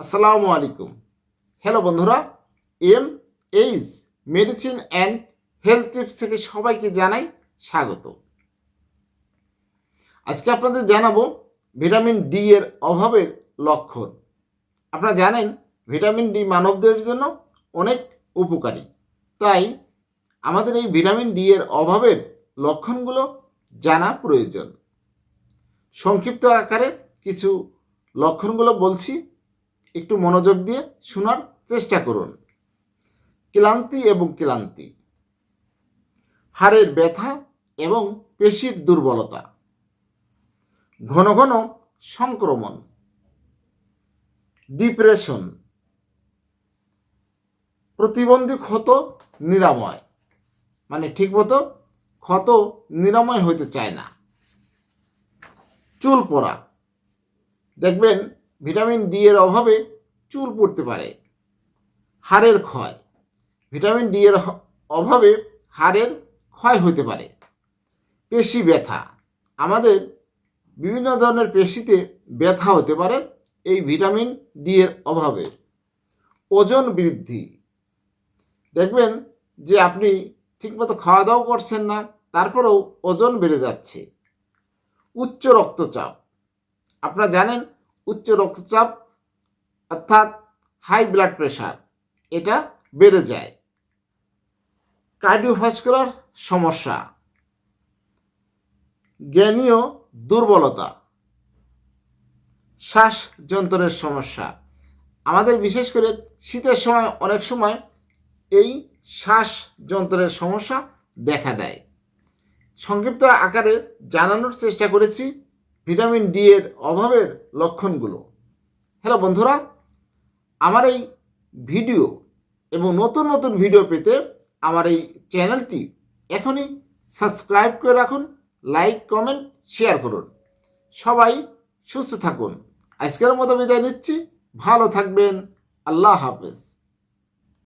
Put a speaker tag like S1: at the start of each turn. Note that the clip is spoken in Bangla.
S1: আসসালামু আলাইকুম। হ্যালো বন্ধুরা M H medicine and health tips থেকে সবাইকে জানাই স্বাগত। আজকে আপনাদের জানাব ভিটামিন ডি এর অভাবের লক্ষণ। আপনারা জানেন, ভিটামিন ডি মানবদের জন্য অনেক উপকারী। তাই আমাদের এই ভিটামিন ডি এর অভাবের লক্ষণগুলো জানা প্রয়োজন। সংক্ষিপ্ত আকারে কিছু লক্ষণগুলো বলছি। একটু মনোযোগ দিয়ে শোনার চেষ্টা করুন। ক্লান্তি এবং ক্লান্তি। হাড়ের ব্যথা এবং পেশির দুর্বলতা। ঘন ঘন সংক্রমণ। ডিপ্রেশন। প্রতিবন্ধী ক্ষত নিরাময়। মানে ঠিকমতো ক্ষত নিরাময় হইতে চায় না। চুল পড়া। দেখবেন ভিটামিন ডি এর অভাবে চুল পড়তে পারে। হাড়ের ক্ষয়। ভিটামিন ডি এর অভাবে হাড়ের ক্ষয় হতে পারে। পেশি ব্যথা। আমাদের বিভিন্ন ধরনের পেশিতে ব্যথা হতে পারে এই ভিটামিন ডি এর অভাবে। ওজন বৃদ্ধি। দেখবেন যে আপনি ঠিকমতো খাওয়া দাওয়া করছেন না, তারপরেও ওজন বেড়ে যাচ্ছে। উচ্চ রক্তচাপ। আপনারা জানেন উচ্চ রক্তচাপ অর্থাৎ হাই ব্লাড প্রেশার এটা বেড়ে যায়। কার্ডিওভাস্কুলার সমস্যা, জ্ঞানীয় দুর্বলতা, শ্বাসযন্ত্রের সমস্যা। আমাদের বিশেষ করে শীতের সময় অনেক সময় এই শ্বাসযন্ত্রের সমস্যা দেখা দেয়। সংক্ষিপ্ত আকারে জানানোর চেষ্টা করেছি। ভিটামিন ডি এর অভাবের লক্ষণগুলো। হ্যালো বন্ধুরা, আমার এই ভিডিও এবং নতুন নতুন ভিডিও পেতে আমার এই চ্যানেলটি এখনই সাবস্ক্রাইব করে রাখুন, লাইক, কমেন্ট, শেয়ার করুন। সবাই সুস্থ থাকুন। আজকের মতো বিদায় নিচ্ছি। ভালো থাকবেন। আল্লাহ হাফেজ।